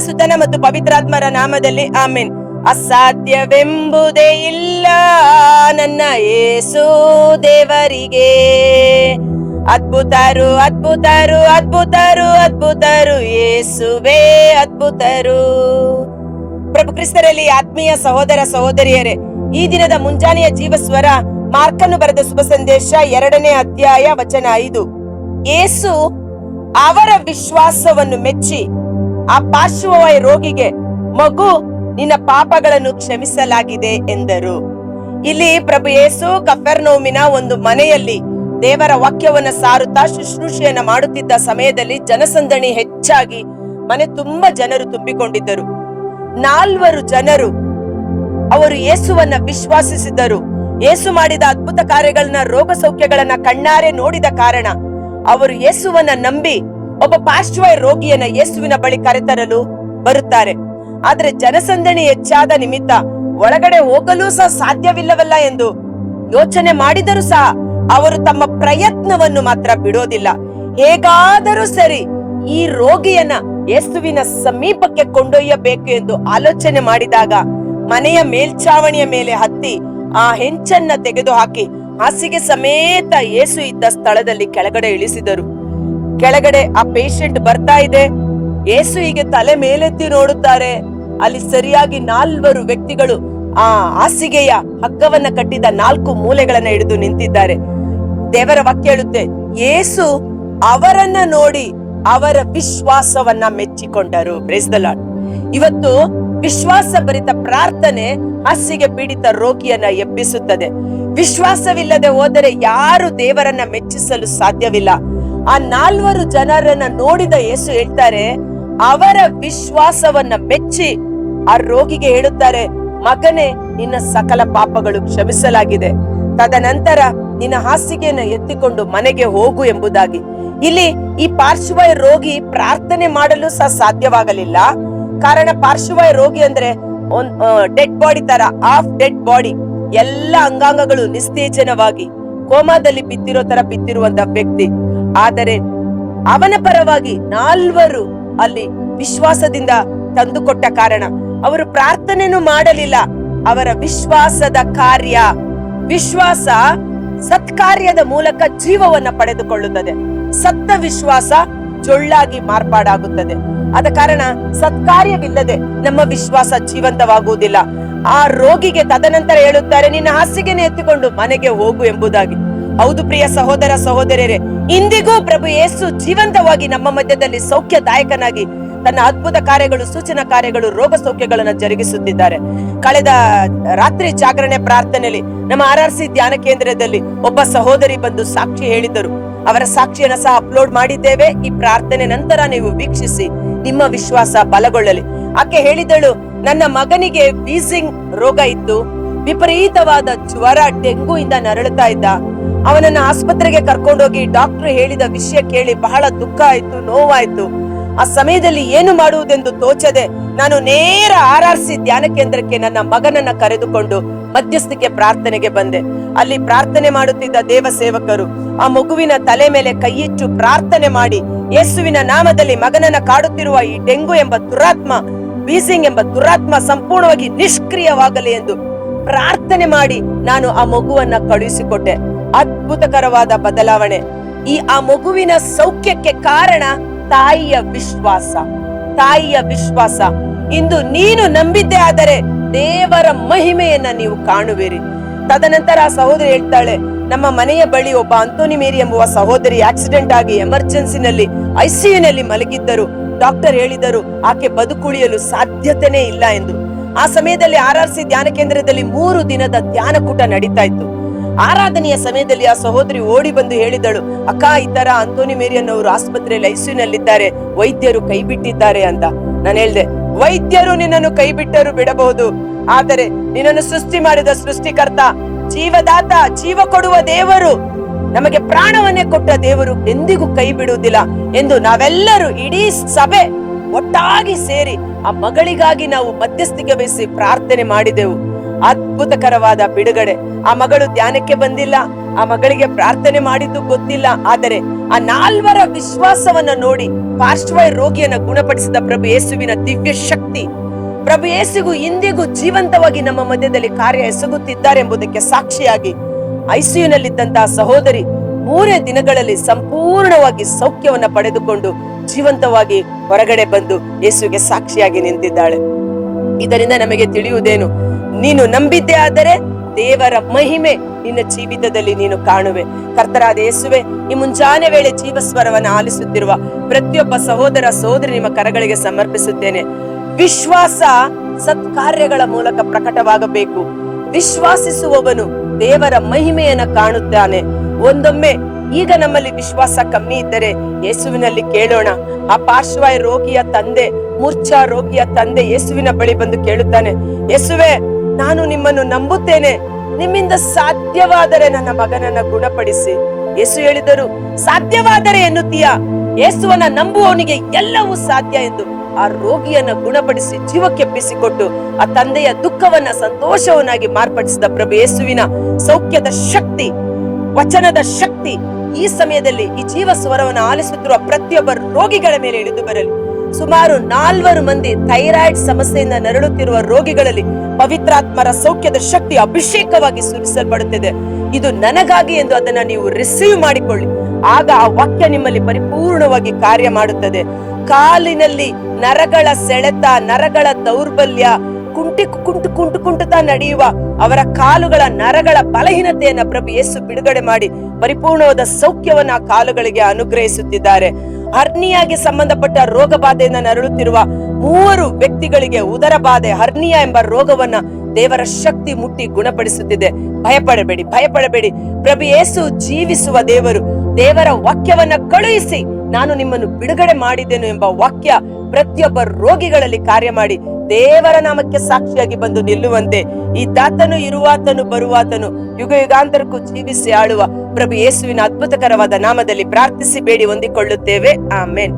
ಸುತನ ಮತ್ತು ಪವಿತ್ರಾತ್ಮರ ನಾಮದಲ್ಲಿ ಆಮೇನ್. ಅಸಾಧ್ಯವೆಂಬುದೇ ಇಲ್ಲ ನನ್ನ ಏಸು ದೇವರಿಗೆ. ಅದ್ಭುತರು ಅದ್ಭುತರು ಅದ್ಭುತರು ಅದ್ಭುತರು, ಏಸುವೇ ಅದ್ಭುತರು. ಪ್ರಭು ಕ್ರಿಸ್ತರಲ್ಲಿ ಆತ್ಮೀಯ ಸಹೋದರ ಸಹೋದರಿಯರೇ, ಈ ದಿನದ ಮುಂಜಾನೆಯ ಜೀವಸ್ವರ, ಮಾರ್ಕನ್ನು ಬರೆದ ಶುಭ ಸಂದೇಶ ಎರಡನೇ ಅಧ್ಯಾಯ ವಚನ ಐದು. ಏಸು ಅವರ ವಿಶ್ವಾಸವನ್ನು ಮೆಚ್ಚಿ ಆ ಪಾರ್ಶ್ವವಾಯು ರೋಗಿಗೆ, ಮಗು, ನಿನ್ನ ಪಾಪಗಳನ್ನು ಕ್ಷಮಿಸಲಾಗಿದೆ ಎಂದರು. ಇಲ್ಲಿ ಪ್ರಭು ಯೇಸು ಕಫೆರ್ನೋಮಿನ ಒಂದು ಮನೆಯಲ್ಲಿ ದೇವರ ವಾಕ್ಯವನ್ನ ಸಾರುತ್ತಾ ಶುಶ್ರೂಷೆಯನ್ನ ಮಾಡುತ್ತಿದ್ದ ಸಮಯದಲ್ಲಿ ಜನಸಂದಣಿ ಹೆಚ್ಚಾಗಿ ಮನೆ ತುಂಬಾ ಜನರು ತುಂಬಿಕೊಂಡಿದ್ದರು. ನಾಲ್ವರು ಜನರು ಅವರು ಯೇಸುವನ್ನ ವಿಶ್ವಾಸಿಸಿದ್ದರು. ಯೇಸು ಮಾಡಿದ ಅದ್ಭುತ ಕಾರ್ಯಗಳನ್ನ ರೋಗ ಸೌಖ್ಯಗಳನ್ನ ಕಣ್ಣಾರೆ ನೋಡಿದ ಕಾರಣ ಅವರು ಯೇಸುವನ್ನ ನಂಬಿ ಒಬ್ಬ ಪಾರ್ಶ್ವ ರೋಗಿಯನ್ನ ಯೇಸುವಿನ ಬಳಿ ಕರೆತರಲು ಬರುತ್ತಾರೆ. ಆದ್ರೆ ಜನಸಂದಣಿ ಹೆಚ್ಚಾದ ನಿಮಿತ್ತ ಒಳಗಡೆ ಹೋಗಲು ಸಹ ಸಾಧ್ಯವಿಲ್ಲವಲ್ಲ ಎಂದು ಯೋಚನೆ ಮಾಡಿದರೂ ಸಹ ಅವರು ತಮ್ಮ ಪ್ರಯತ್ನವನ್ನು ಮಾತ್ರ ಬಿಡೋದಿಲ್ಲ. ಹೇಗಾದರೂ ಸರಿ ಈ ರೋಗಿಯನ್ನ ಯೇಸುವಿನ ಸಮೀಪಕ್ಕೆ ಕೊಂಡೊಯ್ಯಬೇಕು ಎಂದು ಆಲೋಚನೆ ಮಾಡಿದಾಗ ಮನೆಯ ಮೇಲ್ಛಾವಣಿಯ ಮೇಲೆ ಹತ್ತಿ ಆ ಹೆಂಚನ್ನ ತೆಗೆದುಹಾಕಿ ಹಾಸಿಗೆ ಸಮೇತ ಯೇಸು ಇದ್ದ ಸ್ಥಳದಲ್ಲಿ ಕೆಳಗಡೆ ಇಳಿಸಿದರು. ಕೆಳಗಡೆ ಆ ಪೇಷಂಟ್ ಬರ್ತಾ ಇದೆ. ಏಸು ಹೀಗೆ ತಲೆ ಮೇಲೆತ್ತಿ ನೋಡುತ್ತಾರೆ. ಅಲ್ಲಿ ಸರಿಯಾಗಿ ನಾಲ್ವರು ವ್ಯಕ್ತಿಗಳು ಆ ಹಾಸಿಗೆಯ ಹಗ್ಗವನ್ನ ಕಟ್ಟಿದ ನಾಲ್ಕು ಮೂಲೆಗಳನ್ನ ಹಿಡಿದು ನಿಂತಿದ್ದಾರೆ. ದೇವರ ವಾಕ್ಯ ಹೇಳುತ್ತೆ, ಏಸು ಅವರನ್ನ ನೋಡಿ ಅವರ ವಿಶ್ವಾಸವನ್ನ ಮೆಚ್ಚಿಕೊಂಡರು. Lord. ಇವತ್ತು ವಿಶ್ವಾಸ ಭರಿತ ಪ್ರಾರ್ಥನೆ ಹಾಸಿಗೆ ಪೀಡಿತ ರೋಗಿಯನ್ನ ಎಬ್ಬಿಸುತ್ತದೆ. ವಿಶ್ವಾಸವಿಲ್ಲದೆ ಹೋದರೆ ಯಾರು ದೇವರನ್ನ ಮೆಚ್ಚಿಸಲು ಸಾಧ್ಯವಿಲ್ಲ. ಆ ನಾಲ್ವರು ಜನರನ್ನ ನೋಡಿದ ಯೇಸು ಹೇಳ್ತಾರೆ, ಅವರ ವಿಶ್ವಾಸವನ್ನ ಮೆಚ್ಚಿ ಆ ರೋಗಿಗೆ ಹೇಳುತ್ತಾರೆ, ಮಗನೇ, ನಿನ್ನ ಸಕಲ ಪಾಪಗಳು ಕ್ಷಮಿಸಲಾಗಿದೆ. ತದನಂತರ ನಿನ್ನ ಹಾಸಿಗೆಯನ್ನು ಎತ್ತಿಕೊಂಡು ಮನೆಗೆ ಹೋಗು ಎಂಬುದಾಗಿ. ಇಲ್ಲಿ ಈ ಪಾರ್ಶ್ವಯ ರೋಗಿ ಪ್ರಾರ್ಥನೆ ಮಾಡಲು ಸಹ ಸಾಧ್ಯವಾಗಲಿಲ್ಲ. ಕಾರಣ ಪಾರ್ಶ್ವಯ ರೋಗಿ ಅಂದ್ರೆ ಡೆಡ್ ಬಾಡಿ ತರ ಆಫ್ ಡೆಡ್ ಬಾಡಿ, ಎಲ್ಲ ಅಂಗಾಂಗಗಳು ನಿಸ್ತೇಜನವಾಗಿ, ಕೋಮಾದಲ್ಲಿ ಬಿದ್ದಿರೋ ತರ ಬಿದ್ದಿರುವಂತ ವ್ಯಕ್ತಿ. ಆದರೆ ಅವನ ಪರವಾಗಿ ನಾಲ್ವರು ಅಲ್ಲಿ ವಿಶ್ವಾಸದಿಂದ ತಂದುಕೊಟ್ಟ ಕಾರಣ, ಅವರು ಪ್ರಾರ್ಥನೆಯನ್ನು ಮಾಡಲಿಲ್ಲ. ಅವರ ವಿಶ್ವಾಸದ ಕಾರ್ಯ, ವಿಶ್ವಾಸ ಸತ್ಕಾರ್ಯದ ಮೂಲಕ ಜೀವವನ್ನ ಪಡೆದುಕೊಳ್ಳುತ್ತದೆ. ಸತ್ತ ವಿಶ್ವಾಸ ಜೊಳ್ಳಾಗಿ ಮಾರ್ಪಾಡಾಗುತ್ತದೆ. ಆದ ಕಾರಣ ಸತ್ಕಾರ್ಯವಿಲ್ಲದೆ ನಮ್ಮ ವಿಶ್ವಾಸ ಜೀವಂತವಾಗುವುದಿಲ್ಲ. ಆ ರೋಗಿಗೆ ತದನಂತರ ಹೇಳುತ್ತಾರೆ, ನಿನ್ನ ಹಾಸಿಗೆನೆ ಎತ್ತಿಕೊಂಡು ಮನೆಗೆ ಹೋಗು ಎಂಬುದಾಗಿ. ಹೌದು ಪ್ರಿಯ ಸಹೋದರ ಸಹೋದರಿಯರೇ ಇಂದಿಗೂ ಪ್ರಭು ಯೇಸು ಜೀವಂತವಾಗಿ ನಮ್ಮ ಮಧ್ಯದಲ್ಲಿ ಸೌಖ್ಯದಾಯಕನಾಗಿ ತನ್ನ ಅದ್ಭುತ ಕಾರ್ಯಗಳು, ಸೂಚನಾ ಕಾರ್ಯಗಳು, ರೋಗ ಸೌಖ್ಯಗಳನ್ನು ಜರುಗಿಸುತ್ತಿದ್ದಾರೆ. ಕಳೆದ ರಾತ್ರಿ ಜಾಗರಣೆ ಪ್ರಾರ್ಥನೆಯಲ್ಲಿ ನಮ್ಮ ಆರ್ ಆರ್ ಸಿ ಧ್ಯಾನ ಕೇಂದ್ರದಲ್ಲಿ ಒಬ್ಬ ಸಹೋದರಿ ಬಂದು ಸಾಕ್ಷಿ ಹೇಳಿದ್ದರು ಅವರ ಸಾಕ್ಷಿಯನ್ನು ಸಹ ಅಪ್ಲೋಡ್ ಮಾಡಿದ್ದೇವೆ. ಈ ಪ್ರಾರ್ಥನೆ ನಂತರ ನೀವು ವೀಕ್ಷಿಸಿ, ನಿಮ್ಮ ವಿಶ್ವಾಸ ಬಲಗೊಳ್ಳಲಿ. ಆಕೆ ಹೇಳಿದಳು, ನನ್ನ ಮಗನಿಗೆ ವೀಸಿಂಗ್ ರೋಗ ಇತ್ತು ವಿಪರೀತವಾದ ಜ್ವರ ಡೆಂಗು ಇಂದ ನರಳುತ್ತಾ ಇದ್ದ. ಅವನನ್ನ ಆಸ್ಪತ್ರೆಗೆ ಕರ್ಕೊಂಡೋಗಿ ಡಾಕ್ಟರ್ ಹೇಳಿದ ವಿಷಯ ಕೇಳಿ ಬಹಳ ದುಃಖ ಆಯ್ತು, ನೋವಾಯ್ತು. ಆ ಸಮಯದಲ್ಲಿ ಏನು ಮಾಡುವುದೆಂದು ತೋಚದೆ ನಾನು ನೇರ ಆರ್ ಆರ್ ಸಿ ಧ್ಯಾನ ಕೇಂದ್ರಕ್ಕೆ ನನ್ನ ಮಗನನ್ನ ಕರೆದುಕೊಂಡು ಮಧ್ಯಸ್ಥಿಕೆ ಪ್ರಾರ್ಥನೆಗೆ ಬಂದೆ. ಅಲ್ಲಿ ಪ್ರಾರ್ಥನೆ ಮಾಡುತ್ತಿದ್ದ ದೇವ ಸೇವಕರು ಆ ಮಗುವಿನ ತಲೆ ಮೇಲೆ ಕೈಯಿಟ್ಟು ಪ್ರಾರ್ಥನೆ ಮಾಡಿ ಯೇಸುವಿನ ನಾಮದಲ್ಲಿ ಮಗನನ್ನ ಕಾಡುತ್ತಿರುವ ಈ ಡೆಂಗು ಎಂಬ ದುರಾತ್ಮ, ಬೀಸಿಂಗ್ ಎಂಬ ದುರಾತ್ಮ ಸಂಪೂರ್ಣವಾಗಿ ನಿಷ್ಕ್ರಿಯವಾಗಲಿ ಎಂದು ಪ್ರಾರ್ಥನೆ ಮಾಡಿ ನಾನು ಆ ಮಗುವನ್ನ ಕಳುಹಿಸಿಕೊಟ್ಟೆ. ಅದ್ಭುತಕರವಾದ ಬದಲಾವಣೆ. ಈ ಆ ಮಗುವಿನ ಸೌಖ್ಯಕ್ಕೆ ಕಾರಣ ತಾಯಿಯ ವಿಶ್ವಾಸ. ತಾಯಿಯ ವಿಶ್ವಾಸ. ಇಂದು ನೀನು ನಂಬಿದ್ದೆ ಆದರೆ ದೇವರ ಮಹಿಮೆಯನ್ನ ನೀವು ಕಾಣುವಿರಿ. ತದನಂತರ ಆ ಸಹೋದರಿ ಹೇಳ್ತಾಳೆ, ನಮ್ಮ ಮನೆಯ ಬಳಿ ಒಬ್ಬ ಅಂತೋನಿ ಮೇರಿ ಎಂಬುವ ಸಹೋದರಿ ಆಕ್ಸಿಡೆಂಟ್ ಆಗಿ ಎಮರ್ಜೆನ್ಸಿನಲ್ಲಿ ಐಸಿಯುನಲ್ಲಿ ಮಲಗಿದ್ದರು. ಡಾಕ್ಟರ್ ಹೇಳಿದರು, ಆಕೆ ಬದುಕುಳಿಯಲು ಸಾಧ್ಯತೆನೇ ಇಲ್ಲ ಎಂದು. ಆ ಸಮಯದಲ್ಲಿ ಆರ್ ಆರ್ ಸಿ ಧ್ಯಾನ ಕೇಂದ್ರದಲ್ಲಿ ಮೂರು ದಿನದ ಧ್ಯಾನಕೂಟ ನಡೀತಾ ಇತ್ತು. ಆರಾಧನೆಯ ಸಮಯದಲ್ಲಿ ಆ ಸಹೋದರಿ ಓಡಿ ಬಂದು ಹೇಳಿದಳು, ಅಕ್ಕ, ಈ ತರ ಅಂತೋನಿ ಮೇರಿಯನ್ನವರು ಆಸ್ಪತ್ರೆಯಲ್ಲಿ ಐಸಿಯುನಲ್ಲಿದ್ದಾರೆ, ವೈದ್ಯರು ಕೈ ಬಿಟ್ಟಿದ್ದಾರೆ ಅಂತ. ನಾನು ಹೇಳಿದೆ, ವೈದ್ಯರು ನಿನ್ನನ್ನು ಕೈ ಬಿಟ್ಟರು ಬಿಡಬಹುದು, ಆದರೆ ನಿನ್ನನ್ನು ಸೃಷ್ಟಿ ಮಾಡಿದ ಸೃಷ್ಟಿಕರ್ತ, ಜೀವದಾತ, ಜೀವ ಕೊಡುವ ದೇವರು, ನಮಗೆ ಪ್ರಾಣವನ್ನೇ ಕೊಟ್ಟ ದೇವರು ಎಂದಿಗೂ ಕೈ ಬಿಡುವುದಿಲ್ಲ ಎಂದು ನಾವೆಲ್ಲರೂ ಇಡೀ ಸಭೆ ಒಟ್ಟಾಗಿ ಸೇರಿ ಆ ಮಗಳಿಗಾಗಿ ನಾವು ಮಧ್ಯಸ್ಥಿಕೆ ವಹಿಸಿ ಪ್ರಾರ್ಥನೆ ಮಾಡಿದೆವು. ಅದ್ಭುತಕರವಾದ ಬಿಡುಗಡೆ. ಆ ಮಗಳು ಧ್ಯಾನಕ್ಕೆ ಬಂದಿಲ್ಲ. ಆ ಮಗಳಿಗೆ ಪ್ರಾರ್ಥನೆ ಮಾಡಿದ್ದು ಗೊತ್ತಿಲ್ಲ. ಆದರೆ ಆ ನಾಲ್ವರ ವಿಶ್ವಾಸವನ್ನ ನೋಡಿ ಪಾರ್ಶ್ವ ರೋಗಿಯನ್ನ ಗುಣಪಡಿಸಿದ ಪ್ರಭು ಯೇಸುವಿನ ದಿವ್ಯ ಶಕ್ತಿ. ಪ್ರಭು ಯೇಸುಗೂ ಇಂದಿಗೂ ಜೀವಂತವಾಗಿ ನಮ್ಮ ಮಧ್ಯದಲ್ಲಿ ಕಾರ್ಯ ಎಸಗುತ್ತಿದ್ದಾರೆ ಎಂಬುದಕ್ಕೆ ಸಾಕ್ಷಿಯಾಗಿ ಐಸಿಯುನಲ್ಲಿದ್ದಂತಹ ಸಹೋದರಿ ಮೂರೇ ದಿನಗಳಲ್ಲಿ ಸಂಪೂರ್ಣವಾಗಿ ಸೌಖ್ಯವನ್ನ ಪಡೆದುಕೊಂಡು ಜೀವಂತವಾಗಿ ಹೊರಗಡೆ ಬಂದು ಯೇಸುವಿಗೆ ಸಾಕ್ಷಿಯಾಗಿ ನಿಂತಿದ್ದಾಳೆ. ಇದರಿಂದ ನಮಗೆ ತಿಳಿಯುವುದೇನು? ನೀನು ನಂಬಿದ್ದೇ ಆದರೆ ದೇವರ ಮಹಿಮೆ ನಿನ್ನ ಜೀವಿತದಲ್ಲಿ ನೀನು ಕಾಣುವೆ. ಕರ್ತರಾದ ಯೇಸುವೆ, ಈ ಮುಂಜಾನೆ ವೇಳೆ ಜೀವಸ್ವರವನ್ನು ಆಲಿಸುತ್ತಿರುವ ಪ್ರತಿಯೊಬ್ಬ ಸಹೋದರ ಸಹೋದರಿ ನಿಮ್ಮ ಕರಗಳಿಗೆ ಸಮರ್ಪಿಸುತ್ತೇನೆ. ವಿಶ್ವಾಸ ಸತ್ಕಾರ್ಯಗಳ ಮೂಲಕ ಪ್ರಕಟವಾಗಬೇಕು. ವಿಶ್ವಾಸಿಸುವವನು ದೇವರ ಮಹಿಮೆಯನ್ನ ಕಾಣುತ್ತಾನೆ. ಒಂದೊಮ್ಮೆ ಈಗ ನಮ್ಮಲ್ಲಿ ವಿಶ್ವಾಸ ಕಮ್ಮಿ ಇದ್ದರೆ ಯೇಸುವಿನಲ್ಲಿ ಕೇಳೋಣ. ಆ ಪಾರ್ಶ್ವಾಯ ರೋಗಿಯ ತಂದೆ ಮೂರ್ಛಾ ರೋಗಿಯ ತಂದೆ ಯೇಸುವಿನ ಬಳಿ ಬಂದು ಕೇಳುತ್ತಾನೆ, ಯೇಸುವೆ ನಾನು ನಿಮ್ಮನ್ನು ನಂಬುತ್ತೇನೆ. ನಿಮ್ಮಿಂದ ಸಾಧ್ಯವಾದರೆ ನನ್ನ ಮಗನನ್ನ ಗುಣಪಡಿಸಿ. ಯೇಸು ಹೇಳಿದರು, ಸಾಧ್ಯವಾದರೆ ಎನ್ನುತ್ತೀಯ? ಯೇಸುವನ್ನ ನಂಬುವವನಿಗೆ ಎಲ್ಲವೂ ಸಾಧ್ಯ ಎಂದು ಆ ರೋಗಿಯನ್ನ ಗುಣಪಡಿಸಿ ಜೀವಕ್ಕೆಬ್ಬಿಸಿಕೊಟ್ಟು ಆ ತಂದೆಯ ದುಃಖವನ್ನ ಸಂತೋಷವನ್ನಾಗಿ ಮಾರ್ಪಡಿಸಿದ ಪ್ರಭು ಯೇಸುವಿನ ಸೌಖ್ಯದ ಶಕ್ತಿ, ವಚನದ ಶಕ್ತಿ ಈ ಸಮಯದಲ್ಲಿ ಈ ಜೀವ ಸ್ವರವನ್ನು ಆಲಿಸುತ್ತಿರುವ ಪ್ರತಿಯೊಬ್ಬ ರೋಗಿಗಳ ಮೇಲೆ ಇಳಿದು ಬರಲಿ. ಸುಮಾರು ನಾಲ್ವರು ಮಂದಿ ಥೈರಾಯ್ಡ್ ಸಮಸ್ಯೆಯಿಂದ ನರಳುತ್ತಿರುವ ರೋಗಿಗಳಲ್ಲಿ ಪವಿತ್ರಾತ್ಮರ ಸೌಖ್ಯದ ಶಕ್ತಿ ಅಭಿಷೇಕವಾಗಿ ಸುರಿಸಲ್ಪಡುತ್ತಿದೆ ಇದು ನನಗಾಗಿ ಎಂದು ಅದನ್ನ ನೀವು ರಿಸೀವ್ ಮಾಡಿಕೊಳ್ಳಿ. ಆಗ ಆ ವಾಕ್ಯ ನಿಮ್ಮಲ್ಲಿ ಪರಿಪೂರ್ಣವಾಗಿ ಕಾರ್ಯ ಮಾಡುತ್ತದೆ. ಕಾಲಿನಲ್ಲಿ ನರಗಳ ಸೆಳೆತ, ನರಗಳ ದೌರ್ಬಲ್ಯ, ಕುಂಟಿ ಕುಂಟು ಕುಂಟು ಕುಂಟುತ್ತಾ ನಡೆಯುವ ಅವರ ಕಾಲುಗಳ ನರಗಳ ಬಲಹೀನತೆಯನ್ನ ಪ್ರಭು ಯೇಸು ಬಿಡುಗಡೆ ಮಾಡಿ ಪರಿಪೂರ್ಣವಾದ ಸೌಖ್ಯವನ್ನ ಕಾಲುಗಳಿಗೆ ಅನುಗ್ರಹಿಸುತ್ತಿದ್ದಾರೆ. ಹರ್ನಿಯಾಗಿ ಸಂಬಂಧಪಟ್ಟ ರೋಗ ಬಾಧೆಯಿಂದ ನರಳುತ್ತಿರುವ ಮೂವರು ವ್ಯಕ್ತಿಗಳಿಗೆ ಉದರ ಬಾಧೆ, ಹರ್ನಿಯಾ ಎಂಬ ರೋಗವನ್ನ ದೇವರ ಶಕ್ತಿ ಮುಟ್ಟಿ ಗುಣಪಡಿಸುತ್ತಿದೆ. ಭಯಪಡಬೇಡಿ ಭಯಪಡಬೇಡಿ. ಪ್ರಭು ಯೇಸು ಜೀವಿಸುವ ದೇವರು, ದೇವರ ವಾಕ್ಯವನ್ನ ಕಳುಹಿಸಿ, ನಾನು ನಿಮ್ಮನ್ನು ಬಿಡುಗಡೆ ಮಾಡಿದ್ದೇನು ಎಂಬ ವಾಕ್ಯ ಪ್ರತಿಯೊಬ್ಬ ರೋಗಿಗಳಲ್ಲಿ ಕಾರ್ಯ ಮಾಡಿ ದೇವರ ನಾಮಕ್ಕೆ ಸಾಕ್ಷಿಯಾಗಿ ಬಂದು ನಿಲ್ಲುವಂತೆ ಈ ತಾತನು ಇರುವಾತನು, ಬರುವಾತನು ಯುಗ ಯುಗಾಂತರಕ್ಕೂ ಜೀವಿಸಿ ಆಳುವ ಪ್ರಭು ಯೇಸುವಿನ ಅದ್ಭುತಕರವಾದ ನಾಮದಲ್ಲಿ ಪ್ರಾರ್ಥಿಸಿ, ಬೇಡಿ, ಹೊಂದಿಕೊಳ್ಳುತ್ತೇವೆ. ಆಮೇನ್.